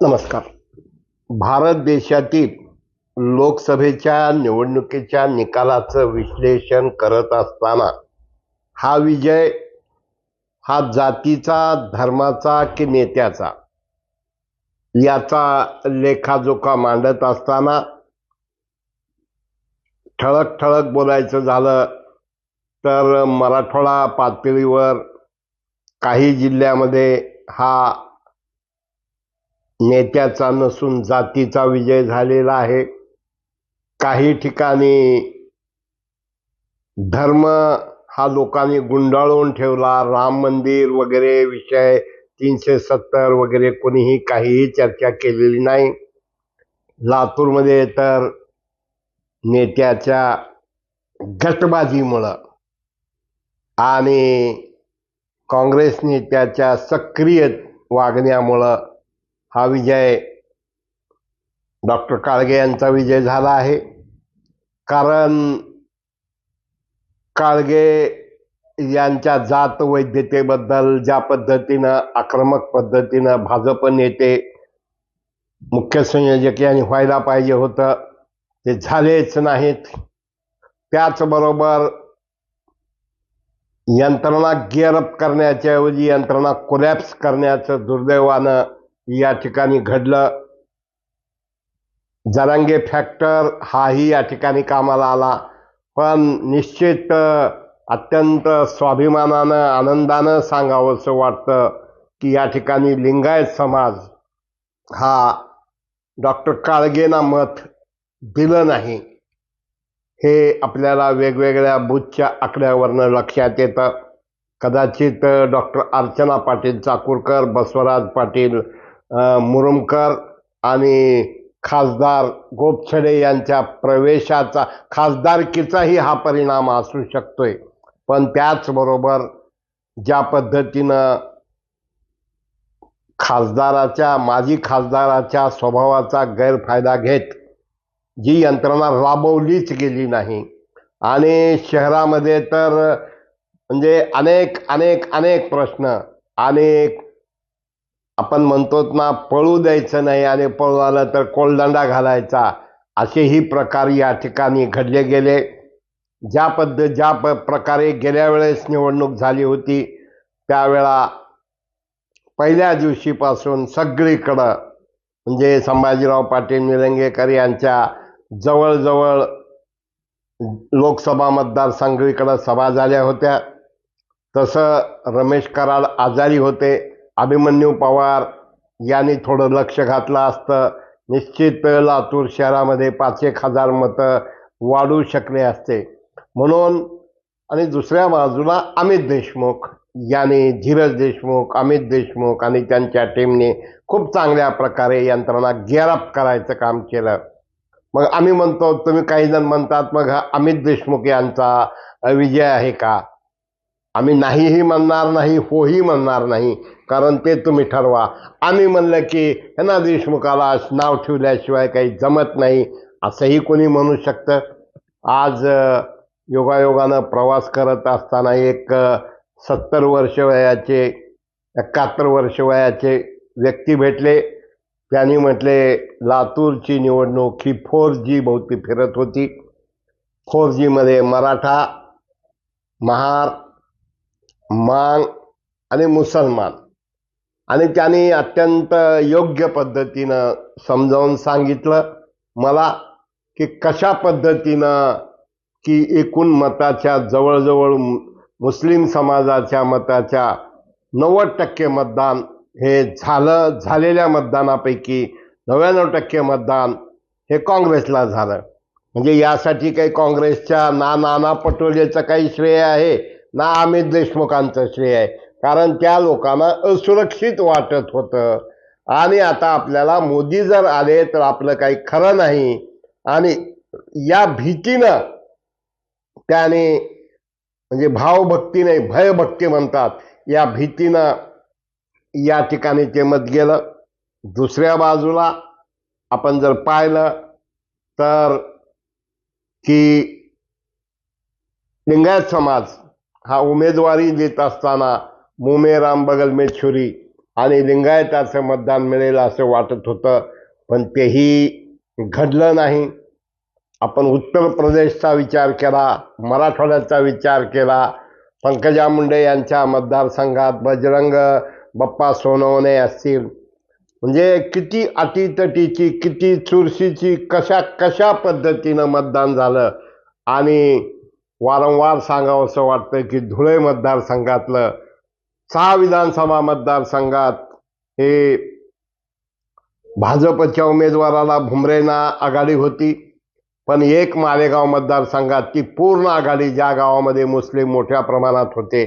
नमस्कार. भारत देशातील लोकसभेच्या निवडणुकीच्या निकालाचं विश्लेषण करत असताना हा विजय हा जातीचा धर्माचा की नेत्याचा याचा लेखाजोखा मांडत असताना ठळक ठळक बोलायचं झालं तर मराठवाडा पातळीवर काही जिल्ह्यामध्ये हा नेत्याचा नसून जातीचा विजय झालेला आहे. काही ठिकाणी धर्म हा लोकांनी गुंडाळून ठेवला. राम मंदिर वगैरे विषय तीनशे सत्तर वगैरे कोणीही काहीही चर्चा केलेली नाही. लातूरमध्ये तर नेत्याच्या गटबाजीमुळं आणि काँग्रेस नेत्याच्या सक्रिय वागण्यामुळं हा विजय डॉक्टर काळगे यांचा विजय झाला आहे. कारण काळगे यांच्या जात वैद्यतेबद्दल ज्या पद्धतीनं आक्रमक पद्धतीनं भाजप नेते मुख्य संयोजक यांनी व्हायला पाहिजे होतं ते झालेच नाहीत. त्याचबरोबर यंत्रणा गिअरअप करण्याच्या ऐवजी यंत्रणा कोलॅप्स करण्याचं दुर्दैवानं या ठिकाणी घडलं. जरांगे फॅक्टर हाही या ठिकाणी कामाला आला. पण निश्चित अत्यंत स्वाभिमानानं आनंदानं सांगावंसं वाटतं की या ठिकाणी लिंगायत समाज हा डॉक्टर काळगेना मत दिलं नाही. हे आपल्याला वेगवेगळ्या बुथच्या आकड्यावरनं लक्षात येतं. कदाचित डॉक्टर अर्चना पाटील चाकूरकर बसवराज पाटील मुरुमकर आणि खासदार गोपछडे यांच्या प्रवेशाचा खासदारकीचाही हा परिणाम असू शकतोय. पण त्याचबरोबर ज्या पद्धतीनं खासदाराच्या माजी खासदाराच्या स्वभावाचा गैरफायदा घेत जी यंत्रणा राबवलीच गेली नाही. आणि शहरामध्ये तर म्हणजे अनेक अनेक अनेक प्रश्न अनेक आपण म्हणतो ना पळू द्यायचं नाही आणि पळू आलं तर कोलदंडा घालायचा. असेही प्रकार या ठिकाणी घडले गेले. ज्या पद्धत ज्या प प्रकारे गेल्या वेळेस निवडणूक झाली होती त्यावेळा पहिल्या दिवशीपासून सगळीकडं म्हणजे संभाजीराव पाटील निलंगेकर यांच्या जवळजवळ लोकसभा मतदारसंघीकडं सभा झाल्या होत्या. तसं रमेश कराड आजारी होते. अभिमन्यू पवार यांनी थोडं लक्ष घातलं असतं. निश्चित लातूर शहरामध्ये पाच एक हजार मतं वाढू शकले असते. म्हणून आणि दुसऱ्या बाजूला अमित देशमुख यांनी धीरज देशमुख अमित देशमुख आणि त्यांच्या टीमने खूप चांगल्या प्रकारे यंत्रणा गिअरअप करायचं काम केलं. मग आम्ही म्हणतो तुम्ही काही जण म्हणतात मग हा अमित देशमुख यांचा विजय आहे का? आम्ही नाहीही म्हणणार नाही होही म्हणणार नाही कारण ते तुम्ही ठरवा. आम्ही म्हणलं की ह्यांना देशमुखाला नाव ठेवल्याशिवाय काही जमत नाही असंही कोणी म्हणू शकतं? आज योगायोगानं प्रवास करत असताना एक सत्तर वर्ष वयाचे एकाहत्तर वर्ष वयाचे व्यक्ती भेटले. त्यांनी म्हटले लातूरची निवडणूक ही फोर जी भोवती फिरत होती. फोर जीमध्ये मराठा महार मांग आणि मुसलमान. आणि त्यांनी अत्यंत योग्य पद्धतीनं समजावून सांगितलं मला की कशा पद्धतीनं की एकूण मताच्या जवळजवळ मुस्लिम समाजाच्या मताच्या नव्वद टक्के मतदान हे झालं झालेल्या मतदानापैकी नव्याण्णव टक्के मतदान हे काँग्रेसला झालं. म्हणजे यासाठी काही काँग्रेसच्या ना नाना पटोलेचं काही श्रेय आहे. ना अमित देशमुखांचं श्रेय आहे. कारण त्या लोकांना असुरक्षित वाटत होतं. आणि आता आपल्याला मोदी जर आले तर आपलं काही खरं नाही. आणि या भीतीनं त्याने म्हणजे भावभक्ती नाही भयभक्ती म्हणतात. या भीतीनं या ठिकाणी ते मत गेलं. दुसऱ्या बाजूला आपण जर पाहिलं तर की लिंगायत समाज हा उमेदवारी देत असताना मुमेराम बगल मेछुरी आणि लिंगायताचं मतदान मिळेल असं वाटत होतं पण तेही घडलं नाही. आपण उत्तर प्रदेशचा विचार केला मराठवाड्याचा विचार केला. पंकजा मुंडे यांच्या मतदारसंघात बजरंग बप्पा सोनवणे असतील. म्हणजे किती अटीतटीची किती चुरशीची कशा कशा पद्धतीनं मतदान झालं आणि वारंवार सांगावंसं वाटतं की धुळे मतदारसंघातलं सहा विधानसभा मतदारसंघात हे भाजपच्या उमेदवाराला भुमरेना आघाडी होती पण एक मालेगाव मतदारसंघात ती पूर्ण आघाडी ज्या गावामध्ये मुस्लिम मोठ्या प्रमाणात होते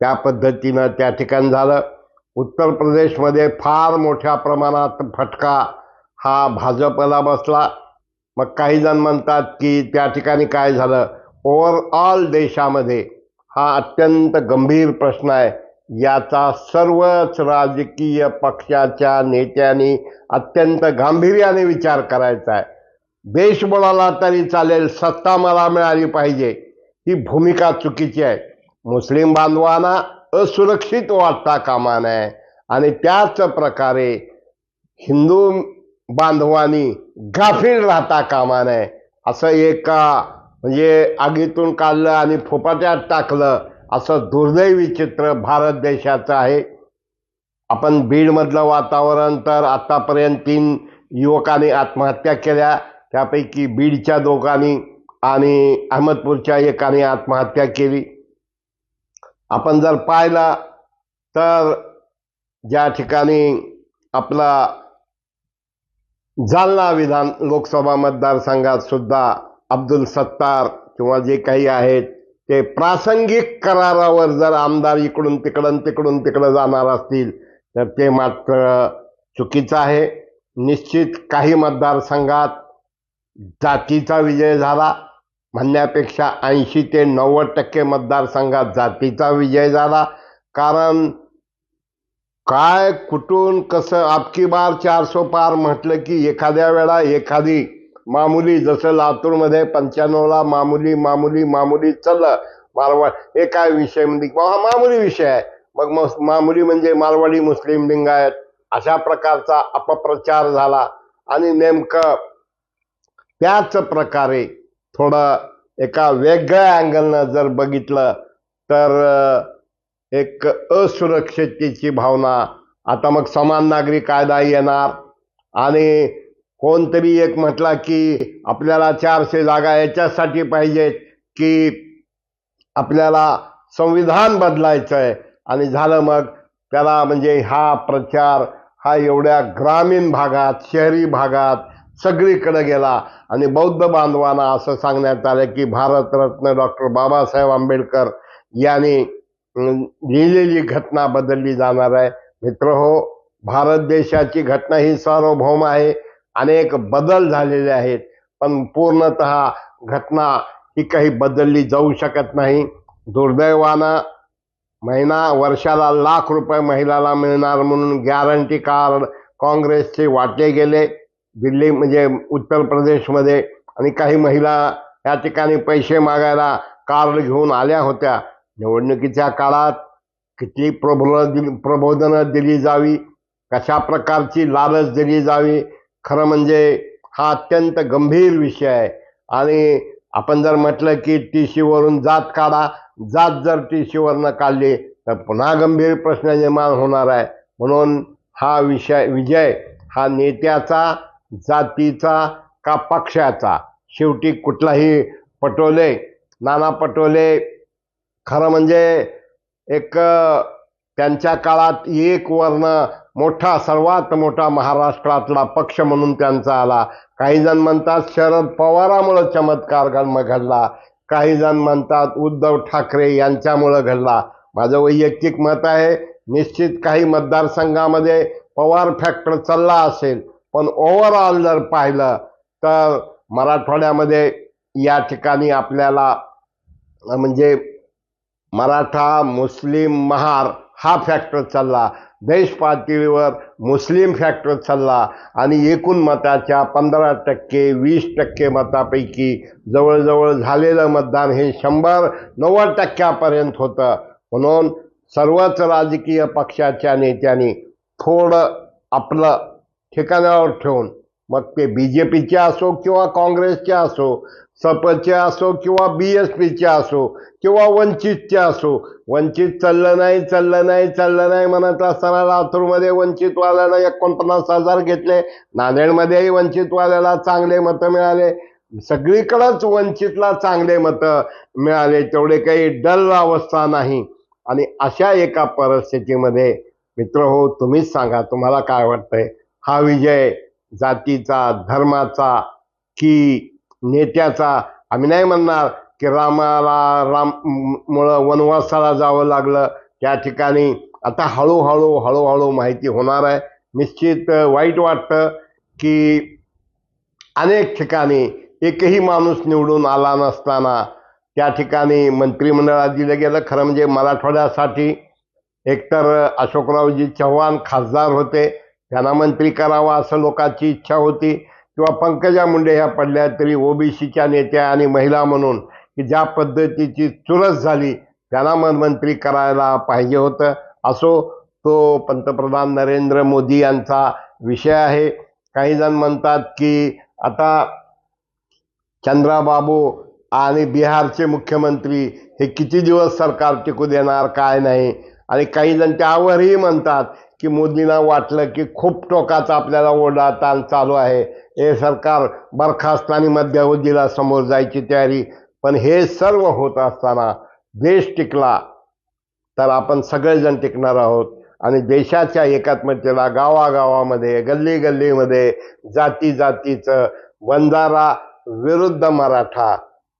त्या पद्धतीनं त्या ठिकाणी झालं. उत्तर प्रदेशमध्ये फार मोठ्या प्रमाणात फटका हा भाजपला बसला. मग काही जण म्हणतात की त्या ठिकाणी काय झालं? ओव्हरऑल देशामध्ये हा अत्यंत गंभीर प्रश्न आहे. याचा सर्वच राजकीय पक्षाच्या नेत्यांनी अत्यंत गांभीर्याने विचार करायचा आहे. देश बोलाला तरी चालेल सत्ता मला मिळाली पाहिजे ही भूमिका चुकीची आहे. मुस्लिम बांधवांना असुरक्षित वाटता कामा नये. आणि त्याच प्रकारे हिंदू बांधवांनी गाफील राहता कामा नये. असं एका म्हणजे आगीतून काढलं आणि फोपाट्यात टाकलं असं दुर्दैवी चित्र भारत देशाचं आहे. आपण बीडमधलं वातावरण तर आत्तापर्यंत तीन युवकांनी आत्महत्या केल्या. त्यापैकी बीडच्या दोघांनी आणि अहमदपूरच्या एकाने आत्महत्या केली. आपण जर पाहिलं तर ज्या ठिकाणी आपला जालना विधान लोकसभा मतदारसंघात सुद्धा अब्दुल सत्तार किंवा जे काही आहेत ते प्रासंगिक करारावर जर आमदार इकडून तिकडून तिकडून तिकडं जाणार असतील तर ते मात्र चुकीचं आहे. निश्चित काही मतदारसंघात जातीचा विजय झाला. म्हणण्यापेक्षा ऐंशी ते नव्वद टक्के मतदारसंघात जातीचा विजय झाला. कारण काय कुठून कसं आपकी बार चारसो पार म्हटलं की एखाद्या वेळा एखादी मामुली जसं लातूरमध्ये पंच्याण्णवला मामुली मामुली मामुली चाललं मारवाड हे काय विषय म्हणजे? हा मामुली विषय आहे. मग मग मामुली म्हणजे मारवाडी मुस्लिम लिंगायत अशा प्रकारचा अपप्रचार झाला. आणि नेमकं त्याच प्रकारे थोडं एका वेगळ्या अँगलनं जर बघितलं तर एक असुरक्षिततेची भावना. आता मग समान नागरी कायदा येणार. आणि कोणतरी एक म्हटला की आपल्याला चारशे जागा याच्यासाठी पाहिजेत की आपल्याला संविधान बदलायचं आहे आणि झालं मग त्याला म्हणजे हा प्रचार हा एवढ्या ग्रामीण भागात शहरी भागात सगळीकडे गेला. आणि बौद्ध बांधवांना असं सांगण्यात आलं की भारतरत्न डॉक्टर बाबासाहेब आंबेडकर यांनी लिहिलेली घटना बदलली जाणार आहे. मित्र हो भारत देशाची घटना ही सार्वभौम आहे. अनेक बदल झालेले आहेत. पण पूर्णत घटना ही काही बदलली जाऊ शकत नाही. दुर्दैवानं महिना वर्षाला लाख रुपये महिलाला मिळणार म्हणून गॅरंटी कार्ड काँग्रेसचे वाटले गेले. दिल्ली म्हणजे उत्तर प्रदेशमध्ये आणि काही महिला या ठिकाणी पैसे मागायला कार्ड घेऊन आल्या होत्या. निवडणुकीच्या काळात किती प्रबोधन दिली प्रबोधनं दिली जावी? कशा प्रकारची लालच दिली जावी? खरं म्हणजे हा अत्यंत गंभीर विषय आहे. आणि आपण जर म्हटलं की टी सीवरून जात काढा जात जर टी सीवरनं काढली तर पुन्हा गंभीर प्रश्न निर्माण होणार आहे. म्हणून हा विषय विजय हा नेत्याचा जातीचा का पक्षाचा? शेवटी कुठलाही पटोले नाना पटोले खरं म्हणजे एक त्यांच्या काळात एक वर्ण मोठा सर्वात मोठा महाराष्ट्रातला पक्ष म्हणून त्यांचा आला. काही जण म्हणतात शरद पवारामुळं चमत्कार घडला. काही जण म्हणतात उद्धव ठाकरे यांच्यामुळं घडला. माझं वैयक्तिक मत आहे निश्चित काही मतदारसंघामध्ये पवार फॅक्टर चालला असेल. पण ओव्हरऑल जर पाहिलं तर मराठवाड्यामध्ये या ठिकाणी आपल्याला म्हणजे मराठा मुस्लिम महार हा फॅक्टर चालला. देश पातळीवर मुस्लिम फॅक्टर चालला आणि एकूण मताच्या पंधरा टक्के वीस टक्के मतापैकी जवळजवळ झालेलं मतदान हे शंभर नव्वद टक्क्यापर्यंत होतं. म्हणून सर्वच राजकीय पक्षाच्या नेत्यांनी थोडं आपलं ठिकाणावर ठेवून मग ते बी जे पीचे असो किंवा काँग्रेसचे असो सपचे असो किंवा बी एस पीचे असो किंवा वंचितचे असो वंचित चाललं नाही चाललं नाही चाललं नाही म्हणत असताना लातूरमध्ये वंचितवाल्याला एकोणपन्नास हजार घेतले. नांदेडमध्येही वंचितवाल्याला चांगले मतं मिळाले. सगळीकडंच वंचितला चांगले मतं मिळाले. तेवढे काही डल अवस्था नाही. आणि अशा एका परिस्थितीमध्ये मित्र हो तुम्हीच सांगा तुम्हाला काय वाटतंय? हा विजय जातीचा धर्माचा की नेत्याचा. आम्ही नाही म्हणणार की रामाला राम मुळं वनवासाला जावं लागलं. त्या ठिकाणी आता हळूहळू हळूहळू माहिती होणार आहे. निश्चित वाईट वाटतं की अनेक ठिकाणी एकही माणूस निवडून आला नसताना त्या ठिकाणी मंत्रिमंडळात दिलं गेलं. खरं म्हणजे मराठवाड्यासाठी एकतर अशोकरावजी चव्हाण खासदार होते. त्यांना मंत्री करावा असं लोकांची इच्छा होती. किंवा पंकजा मुंडे ह्या पडल्या तरी ओबीसीच्या नेत्या आणि महिला म्हणून की ज्या पद्धतीची चुरस झाली त्यांना मन मंत्री करायला पाहिजे होतं. असो तो पंतप्रधान नरेंद्र मोदी यांचा विषय आहे. काही जण म्हणतात की आता चंद्राबाबू आणि बिहारचे मुख्यमंत्री हे किती दिवस सरकार टिकू देणार काय नाही. आणि काही जण त्यावरही म्हणतात की मोदींना वाटलं की खूप टोकाचा आपल्याला ओढा ताण चालू आहे. हे सरकार बरखास्त आणि मध्यावधीला समोर जायची तयारी पण हे सर्व होत असताना देश टिकला तर आपण सगळेजण टिकणार आहोत. आणि देशाच्या एकात्मतेला गावागावामध्ये गल्ली गल्लीमध्ये जाती जातीचं बंजारा विरुद्ध मराठा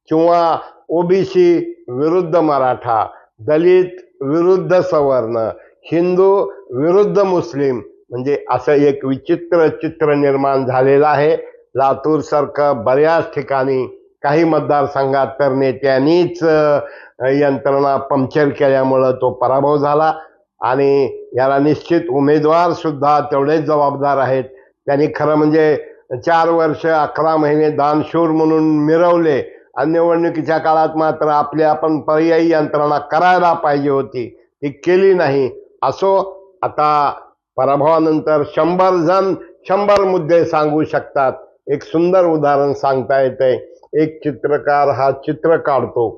किंवा ओबीसी विरुद्ध मराठा दलित विरुद्ध सवर्ण हिंदू विरुद्ध मुस्लिम म्हणजे असं एक विचित्र चित्र निर्माण झालेलं आहे. लातूर सारखं बऱ्याच ठिकाणी काही मतदारसंघात तर नेत्यांनीच यंत्रणा पंक्चर केल्यामुळं तो पराभव झाला. आणि याला निश्चित उमेदवार सुद्धा तेवढेच जबाबदार आहेत. त्यांनी खरं म्हणजे चार वर्ष अकरा महिने दानशूर म्हणून मिरवले. आणि निवडणुकीच्या काळात मात्र आपली आपण पर्यायी यंत्रणा करायला पाहिजे होती. ती केली नाही. असो आता पराभवानंतर शंभर जण शंभर मुद्दे सांगू शकतात. एक सुंदर उदाहरण सांगता येते एक चित्रकार हा चित्र काढतो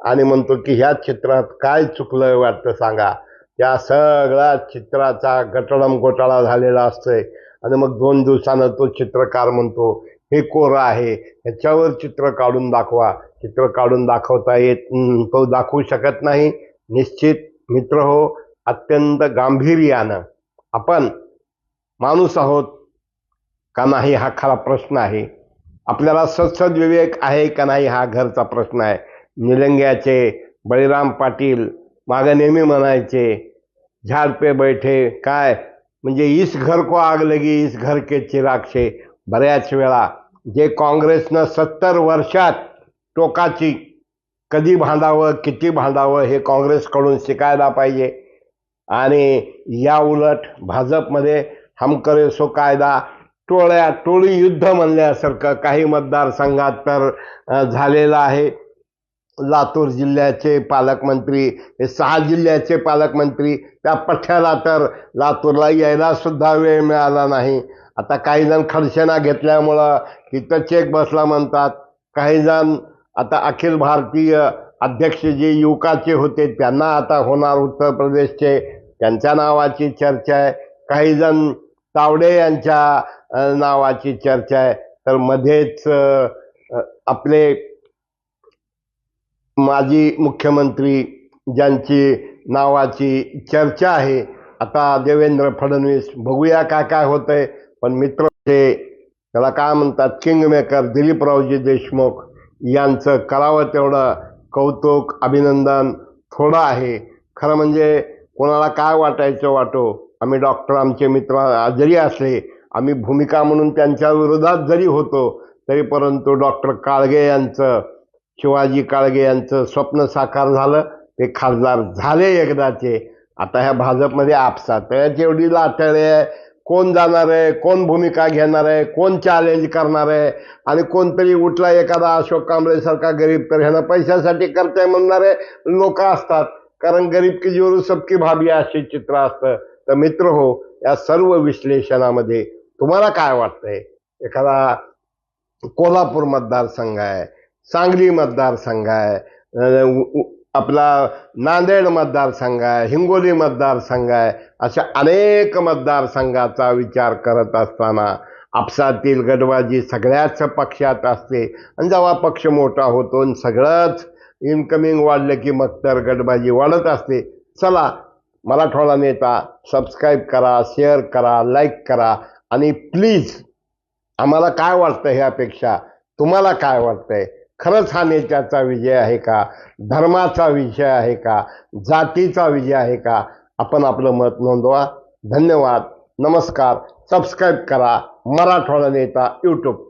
आणि म्हणतो की ह्या चित्रात काय चुकलं वाटतं सांगा. या सगळ्या चित्राचा गटडम घोटाळा झालेला असतोय. आणि मग दोन दिवसानं तो चित्रकार म्हणतो हे कोरं आहे ह्याच्यावर चित्र काढून दाखवा. चित्र काढून दाखवता येत तो दाखवू शकत नाही. निश्चित मित्र हो अत्यंत गांभीर्यानं आपण माणूस आहोत का नाही हा खरा प्रश्न आहे. आपल्याला सत्सद विवेक आहे का नाही हा घरचा प्रश्न आहे. निलंग्याचे बळीराम पाटील मागं नेहमी म्हणायचे झाड पे बैठे काय? म्हणजे इस घर को आग लगी इस घर के चिराग बऱ्याच वेळा जे काँग्रेसनं सत्तर वर्षात टोकाची कधी भांडावं किती भांडावं हे काँग्रेसकडून शिकायला पाहिजे. आणि या उलट भाजपमध्ये हम करे सो कायदा टोळ्या टोळी युद्ध म्हणल्यासारखं काही मतदारसंघात तर झालेलं आहे. लातूर जिल्ह्याचे पालकमंत्री हे सहा जिल्ह्याचे पालकमंत्री त्या पठ्ठ्याला तर लातूरला यायलासुद्धा वेळ मिळाला नाही. आता काही जण खडशेना घेतल्यामुळं तिथं चेक बसला म्हणतात. काही जण आता अखिल भारतीय अध्यक्ष जे युवकाचे होते त्यांना आता होणार उत्तर प्रदेशचे. त्यांच्या नावाची चर्चा आहे. काही जण तावडे यांच्या नावाची चर्चा आहे. तर मध्येच आपले माजी मुख्यमंत्री ज्यांची नावाची चर्चा आहे. आता देवेंद्र फडणवीस बघूया काय काय होतंय. पण मित्र ते त्याला काय म्हणतात? किंगमेकर दिलीपरावजी देशमुख यांचं करावं तेवढं कौतुक अभिनंदन थोडं आहे. खरं म्हणजे कोणाला काय वाटायचं वाटो? आम्ही डॉक्टर आमचे मित्र जरी असले आम्ही भूमिका म्हणून त्यांच्या विरोधात जरी होतो तरी परंतु डॉक्टर काळगे यांचं शिवाजी काळगे यांचं स्वप्न साकार झालं. ते खासदार झाले एकदाचे. आता ह्या भाजपमध्ये आपसात. त्याची एवढी लाटळे आहे कोण जाणार आहे कोण भूमिका घेणार आहे कोण चॅलेंज करणार आहे आणि कोणतरी उठला एखादा अशोक कांबळे सारखा गरीब तर ह्यानं पैशासाठी करताय म्हणणारे लोक असतात. कारण गरीब की जोरू सबकी भाभी असे चित्र असतं. तर मित्र हो या सर्व विश्लेषणामध्ये तुम्हाला काय वाटतंय? एखादा कोल्हापूर मतदारसंघ आहे सांगली मतदारसंघ आहे उ- आपला नांदेड मतदारसंघ आहे हिंगोली मतदारसंघ आहे अशा अनेक मतदारसंघाचा विचार करत असताना आपसातील गडबाजी सगळ्याच पक्षात असते. आणि जेव्हा पक्ष मोठा होतो आणि सगळंच इन्कमिंग वाढलं की मग तर गडबाजी वाढत असते. चला मराठवाडा नेता सबस्क्राईब करा शेअर करा लाईक करा आणि प्लीज आम्हाला काय वाटतं ह्यापेक्षा? तुम्हाला काय वाटतंय? खरंच हा नेत्याचा विजय आहे का? धर्माचा विजय आहे का? जातीचा विजय आहे का? आपण आपलं मत नोंदवा. धन्यवाद. नमस्कार. सबस्क्राईब करा. मराठवाडा नेता यूट्यूब